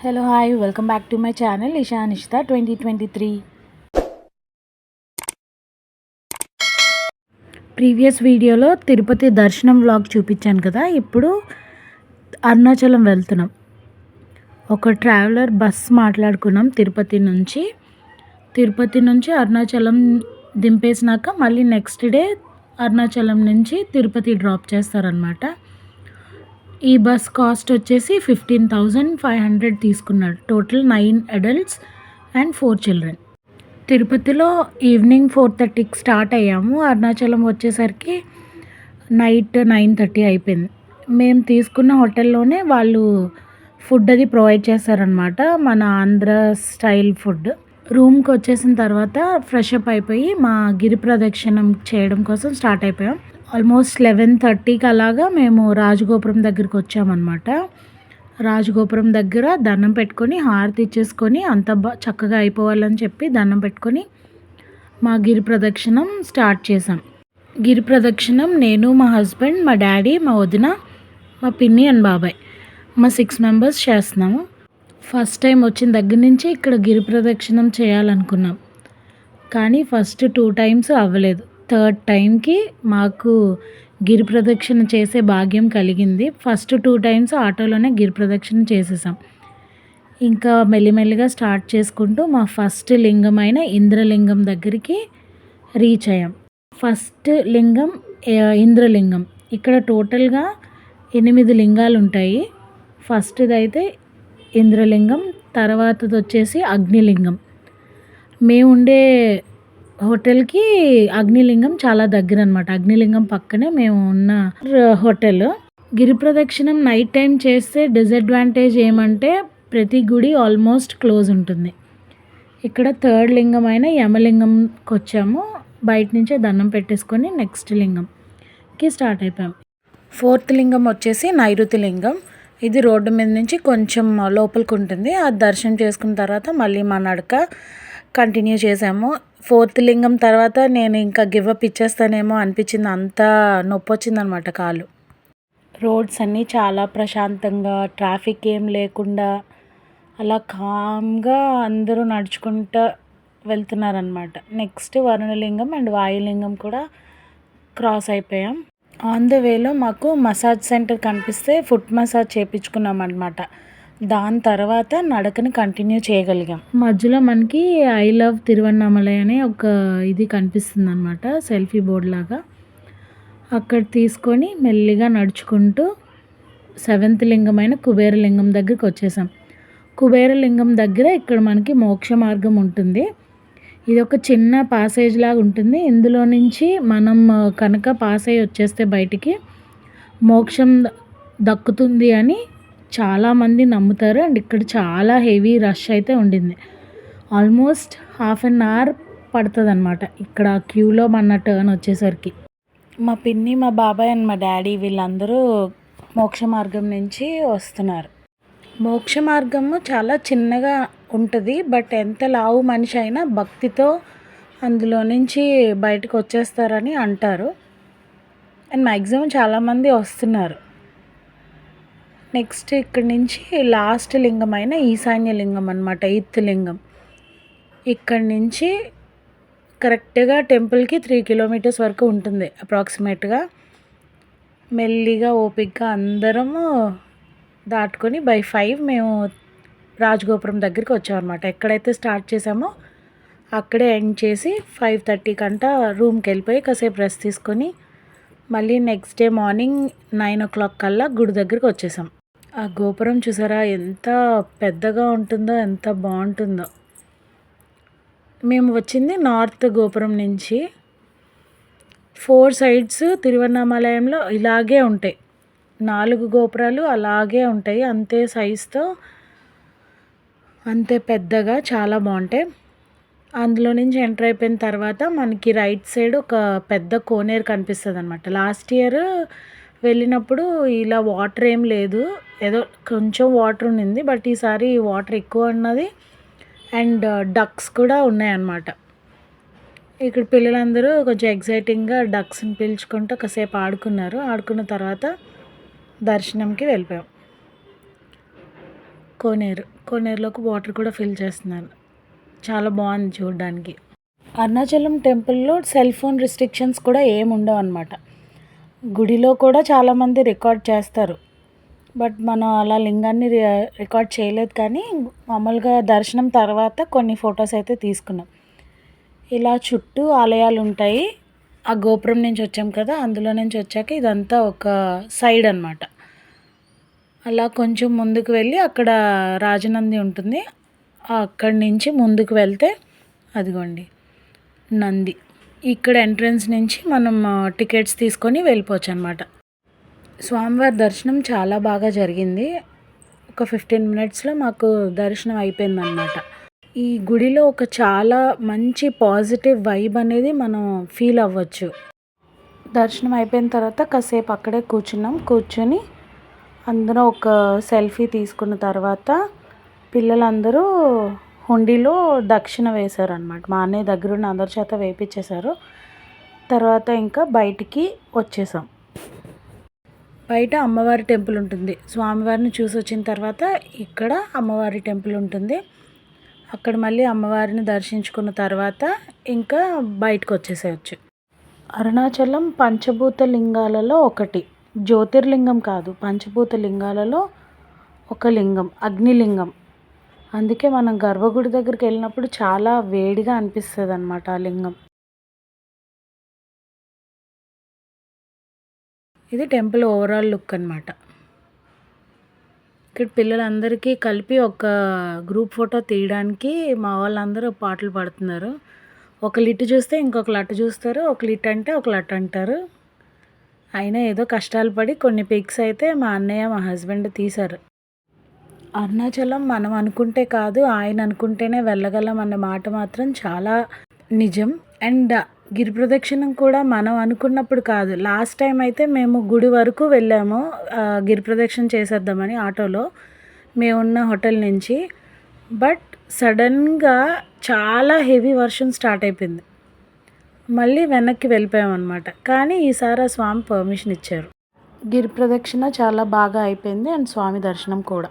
Hello hi welcome back to my channel Isha Nishitha twenty twenty three previous వీడియోలో తిరుపతి దర్శనం vlog చూపించాను కదా ఇప్పుడు అరుణాచలం వెళ్తున్నాం. ఒక ట్రావెలర్ బస్ మాట్లాడుకున్నాం తిరుపతి నుంచి. తిరుపతి నుంచి అరుణాచలం దింపేసినాక మళ్ళీ నెక్స్ట్ డే అరుణాచలం నుంచి తిరుపతి డ్రాప్ చేస్తారనమాట ఈ బస్ కాస్ట్ వచ్చేసి ఫిఫ్టీన్ థౌజండ్ ఫైవ్ హండ్రెడ్ తీసుకున్నాడు. Total nine adults and four children తిరుపతిలో ఈవినింగ్ ఫోర్ థర్టీకి స్టార్ట్ అయ్యాము. అరుణాచలం వచ్చేసరికి నైట్ నైన్ థర్టీ అయిపోయింది. మేము తీసుకున్న హోటల్లోనే వాళ్ళు ఫుడ్ అది ప్రొవైడ్ చేస్తారనమాట మన ఆంధ్ర స్టైల్ ఫుడ్ రూమ్కి వచ్చేసిన తర్వాత ఫ్రెష్ అప్ అయిపోయి మా గిరి ప్రదక్షిణం చేయడం కోసం స్టార్ట్ అయిపోయాం. ఆల్మోస్ట్ లెవెన్ థర్టీకి అలాగా మేము రాజగోపురం దగ్గరికి వచ్చామన్నమాట. రాజగోపురం దగ్గర దండం పెట్టుకొని హారతి ఇచ్చేసుకొని అంత చక్కగా అయిపోవాలని చెప్పి దండం పెట్టుకొని మా గిరి ప్రదక్షిణం స్టార్ట్ చేసాం గిరి ప్రదక్షిణం నేను మా హస్బెండ్ మా డాడీ మా వదిన మా పిన్ని అండ్ బాబాయ్. మా సిక్స్ మెంబర్స్ చేస్తున్నాము. ఫస్ట్ టైం వచ్చిన దగ్గర నుంచి ఇక్కడ గిరి ప్రదక్షిణం చేయాలనుకున్నాం. కానీ ఫస్ట్ టూ టైమ్స్ అవ్వలేదు. థర్డ్ టైంకి మాకు గిరి ప్రదక్షిణ చేసే భాగ్యం కలిగింది. ఫస్ట్ టూ టైమ్స్ ఆటోలోనే గిరి ప్రదక్షిణ చేసేసాం. ఇంకా మెల్లిమెల్లిగా స్టార్ట్ చేసుకుంటూ మా ఫస్ట్ లింగమైన ఇంద్రలింగం దగ్గరికి రీచ్ అయ్యాం. ఫస్ట్ లింగం ఇంద్రలింగం. ఇక్కడ టోటల్గా ఎనిమిది లింగాలు ఉంటాయి. ఫస్ట్ది అయితే ఇంద్రలింగం తర్వాతది వచ్చేసి అగ్నిలింగం. మేము ఉండే హోటల్కి అగ్నిలింగం చాలా దగ్గర అనమాట అగ్నిలింగం పక్కనే మేము ఉన్న హోటల్. గిరి ప్రదక్షిణం నైట్ టైం చేస్తే డిసడ్వాంటేజ్ ఏమంటే ప్రతి గుడి ఆల్మోస్ట్ క్లోజ్ ఉంటుంది. ఇక్కడ థర్డ్ లింగం అయిన యమలింగంకి వచ్చాము బయట నుంచే దండం పెట్టేసుకొని నెక్స్ట్ లింగంకి స్టార్ట్ అయిపోయాం. ఫోర్త్ లింగం వచ్చేసి నైరుతి లింగం. ఇది రోడ్డు మీద నుంచి కొంచెం లోపలికి ఉంటుంది. అది దర్శనం చేసుకున్న తర్వాత మళ్ళీ మా నడక కంటిన్యూ చేసాము. ఫోర్త్ లింగం తర్వాత నేను ఇంకా గివప్ ఇచ్చేస్తానేమో అనిపించింది. అంత నొప్పి వచ్చిందనమాట కాలు. రోడ్స్ అన్నీ చాలా ప్రశాంతంగా ట్రాఫిక్ ఏం లేకుండా అలా కామ్గా అందరూ నడుచుకుంటూ వెళ్తున్నారనమాట. నెక్స్ట్ వరుణలింగం అండ్ వాయులింగం కూడా క్రాస్ అయిపోయాం. ఆన్ ద వేలో మాకు మసాజ్ సెంటర్ కనిపిస్తే ఫుట్ మసాజ్ చేయించుకున్నాం అనమాట దాని తర్వాత నడకని కంటిన్యూ చేయగలిగాం. మధ్యలో మనకి ఐ లవ్ తిరువన్నామలై అనే ఒక ఇది కనిపిస్తుంది అనమాట సెల్ఫీ బోర్డ్ లాగా. అక్కడ తీసుకొని మెల్లిగా నడుచుకుంటూ సెవెంత్ లింగమైన కుబేరలింగం దగ్గరికి వచ్చేసాం. కుబేరలింగం దగ్గర ఇక్కడ మనకి మోక్ష మార్గం ఉంటుంది. ఇది ఒక చిన్న పాసేజ్ లాగా ఉంటుంది. ఇందులో నుంచి మనం కనుక పాస్ అయ్యి వచ్చేస్తే బయటికి మోక్షం దక్కుతుంది అని చాలామంది నమ్ముతారు. అండ్ ఇక్కడ చాలా హెవీ రష్ అయితే ఉండింది. ఆల్మోస్ట్ హాఫ్ అన్ అవర్ పడుతుంది అనమాట ఇక్కడ క్యూలో మన టర్న్ వచ్చేసరికి. మా పిన్ని మా బాబాయ్ అండ్ మా డాడీ వీళ్ళందరూ మోక్ష మార్గం నుంచి వస్తున్నారు. మోక్ష మార్గము చాలా చిన్నగా ఉంటుంది. బట్ ఎంత లావు మనిషి అయినా భక్తితో అందులో నుంచి బయటకు వచ్చేస్తారని అంటారు. అండ్ మ్యాక్సిమం చాలామంది వస్తున్నారు. నెక్స్ట్ ఇక్కడి నుంచి లాస్ట్ లింగం అయిన ఈశాన్య లింగం అనమాట ఎయిత్ లింగం. ఇక్కడి నుంచి కరెక్ట్గా టెంపుల్కి త్రీ కిలోమీటర్స్ వరకు ఉంటుంది అప్రాక్సిమేట్గా. మెల్లిగా ఓపిక్గా అందరము దాటుకొని బై ఫైవ్ మేము రాజగోపురం దగ్గరికి వచ్చామన్నమాట. ఎక్కడైతే స్టార్ట్ చేసామో అక్కడే ఎండ్ చేసి ఫైవ్ థర్టీ కంట రూమ్కి వెళ్ళిపోయి కాసేపు రెస్ట్ తీసుకొని మళ్ళీ next day morning nine o'clock కల్లా గుడి దగ్గరికి వచ్చేసాం. ఆ గోపురం చూసారా? ఎంత పెద్దగా ఉంటుందో ఎంత బాగుంటుందో. మేము వచ్చింది నార్త్ గోపురం నుంచి. ఫోర్ సైడ్స్ తిరువన్నామాలయంలో ఇలాగే ఉంటాయి. నాలుగు గోపురాలు అలాగే ఉంటాయి. అంతే సైజుతో అంతే పెద్దగా చాలా బాగుంటాయి. అందులో నుంచి ఎంటర్ అయిపోయిన తర్వాత మనకి రైట్ సైడ్ ఒక పెద్ద కోనేరు కనిపిస్తుంది అనమాట లాస్ట్ ఇయర్ వెళ్ళినప్పుడు ఇలా వాటర్ ఏం లేదు. ఏదో కొంచెం వాటర్ ఉన్నింది బట్ ఈసారి వాటర్ ఎక్కువ ఉన్నది అండ్ డక్స్ కూడా ఉన్నాయన్నమాట. ఇక్కడ పిల్లలందరూ కొంచెం ఎగ్జైటింగ్గా డక్స్ని పిలుచుకుంటూ కాసేపు ఆడుకున్నారు. ఆడుకున్న తర్వాత దర్శనంకి వెళ్ళిపోయాం. కోనేరు. కోనేరులోకి వాటర్ కూడా ఫిల్ చేస్తున్నారు. చాలా బాగుంది చూడడానికి. అరుణాచలం టెంపుల్లో సెల్ ఫోన్ రిస్ట్రిక్షన్స్ కూడా ఏమి ఉండవు అనమాట గుడిలో కూడా చాలామంది రికార్డ్ చేస్తారు. బట్ మనం అలా లింగాన్ని రి- రికార్డ్ చేయలేదు కానీ మామూలుగా దర్శనం తర్వాత కొన్ని ఫొటోస్ అయితే తీసుకున్నాం. ఇలా చుట్టూ ఆలయాలు ఉంటాయి. ఆ గోపురం నుంచి వచ్చాం కదా అందులో నుంచి వచ్చాక ఇదంతా ఒక సైడ్ అన్నమాట. అలా కొంచెం ముందుకు వెళ్ళి అక్కడ రాజనంది ఉంటుంది. అక్కడి నుంచి ముందుకు వెళ్తే అదిగోండి నంది. ఇక్కడ ఎంట్రన్స్ నుంచి మనం టికెట్స్ తీసుకొని వెళ్ళిపోవచ్చు అనమాట స్వామివారి దర్శనం చాలా బాగా జరిగింది. ఒక ఫిఫ్టీన్ మినిట్స్లో మాకు దర్శనం అయిపోయిందన్నమాట. ఈ గుడిలో ఒక చాలా మంచి పాజిటివ్ వైబ్ అనేది మనం ఫీల్ అవ్వచ్చు. దర్శనం అయిపోయిన తర్వాత కాసేపు అక్కడే కూర్చున్నాం. కూర్చొని అందరం ఒక సెల్ఫీ తీసుకున్న తర్వాత పిల్లలందరూ హుండీలో దక్షిణ వేశారనమాట మా అన్నయ్య దగ్గర ఉన్న అందరి చేత వేయించేశారు తర్వాత ఇంకా బయటికి వచ్చేసాం. బయట అమ్మవారి టెంపుల్ ఉంటుంది. స్వామివారిని చూసి వచ్చిన తర్వాత ఇక్కడ అమ్మవారి టెంపుల్ ఉంటుంది. అక్కడ మళ్ళీ అమ్మవారిని దర్శించుకున్న తర్వాత ఇంకా బయటకు వచ్చేసేయచ్చు. అరుణాచలం పంచభూత లింగాలలో ఒకటి. జ్యోతిర్లింగం కాదు పంచభూత లింగాలలో ఒక లింగం అగ్నిలింగం. అందుకే మనం గర్భగుడి దగ్గరికి వెళ్ళినప్పుడు చాలా వేడిగా అనిపిస్తుంది అనమాట ఆ లింగం. ఇది టెంపుల్ ఓవరాల్ లుక్ అనమాట ఇక్కడ పిల్లలందరికీ కలిపి ఒక గ్రూప్ ఫోటో తీయడానికి మా వాళ్ళందరూ పాటలు పాడుతున్నారు. ఒక లిట్టు చూస్తే ఇంకొక లట్టు చూస్తారు ఒక లిట్ అంటే ఒక లట్ అంటారు. అయినా ఏదో కష్టాలు పడి కొన్ని పిక్స్ అయితే మా అన్నయ్య మా హస్బెండ్ తీశారు. అరుణాచలం మనం అనుకుంటే కాదు ఆయన అనుకుంటేనే వెళ్ళగలం అన్న మాట మాత్రం చాలా నిజం. అండ్ గిరి ప్రదక్షిణం కూడా మనం అనుకున్నప్పుడు కాదు. లాస్ట్ టైం అయితే మేము గుడి వరకు వెళ్ళాము. గిరి ప్రదక్షిణ చేసేద్దామని ఆటోలో. మేమున్న హోటల్ నుంచి. బట్ సడన్గా చాలా హెవీ వర్షం స్టార్ట్ అయిపోయింది. మళ్ళీ వెనక్కి వెళ్ళిపోయామన్నమాట. కానీ ఈసారి ఆ స్వామి పర్మిషన్ ఇచ్చారు. గిరి ప్రదక్షిణ చాలా బాగా అయిపోయింది. అండ్ స్వామి దర్శనం కూడా.